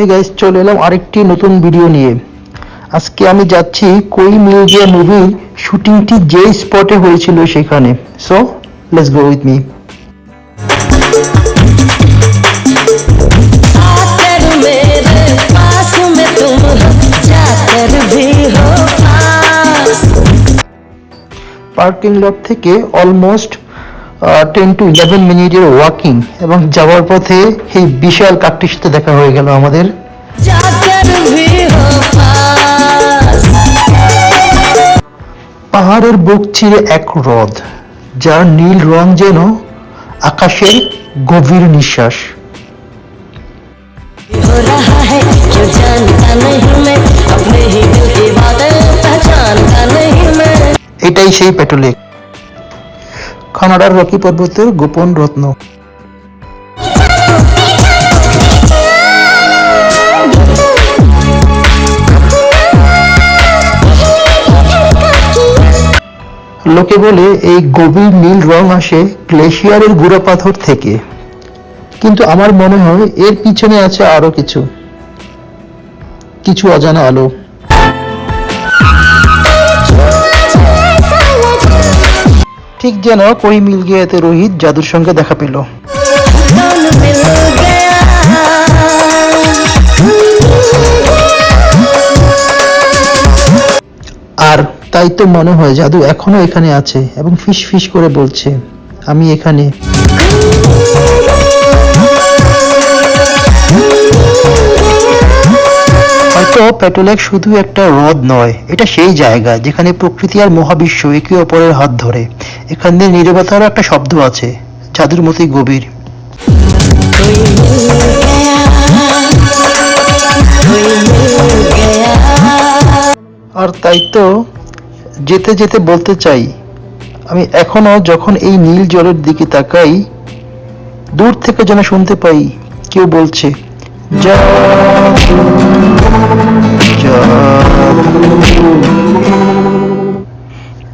Hey guys চলে এলাম আরেকটি নতুন ভিডিও নিয়ে। আজকে আমি যাচ্ছি কই মিউজিয়াম মুভি মুভির শুটিংটি যে স্পটে হয়েছিল সেখানে। So let's go with me parking lot থেকে অলমোস্ট টেন টু ইলেভেন মিনিটের ওয়াকিং এবং যাওয়ার পথে সেই বিশাল কাকটির সাথে দেখা হয়ে গেল আমাদের। পাহাড়ের বুক ছিঁড়ে এক হ্রদ যার নীল রং যেন আকাশের গভীর নিঃশ্বাস। এটাই সেই পেট্রোলিয়াম কানাডার রকি পর্বতের গোপন রত্ন। লোকে বলে এই গভীর নীল রং আসে গ্লেশিয়ারের গুঁড়ো পাথর থেকে। কিন্তু আমার মনে হয় এর পিছনে আছে আরও কিছু। কিছু অজানা আলো। যেন কই মিল গিয়াতে রোহিত জাদুর সঙ্গে দেখা পেল। আর তাই তো মনে হয় জাদু এখনও এখানে আছে এবং ফিস ফিস করে বলছে, আমি এখানে। প্যাটোলেক শুধু একটা হ্রদ নয়, এটা সেই জায়গা যেখানে প্রকৃতি আর মহাবিশ্ব একে অপরের হাত ধরে। এখান দিয়ে নিরবতারও একটা শব্দ আছে জাদুর মতোই গভীর। আর তাই তো যেতে যেতে বলতে চাই, আমি এখনও যখন এই নীল জলের দিকে তাকাই, দূর থেকে যেন শুনতে পাই, কেউ বলছে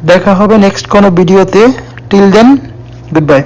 দেখা হবে নেক্সট কোনো ভিডিওতে টিল দেন গুড বাই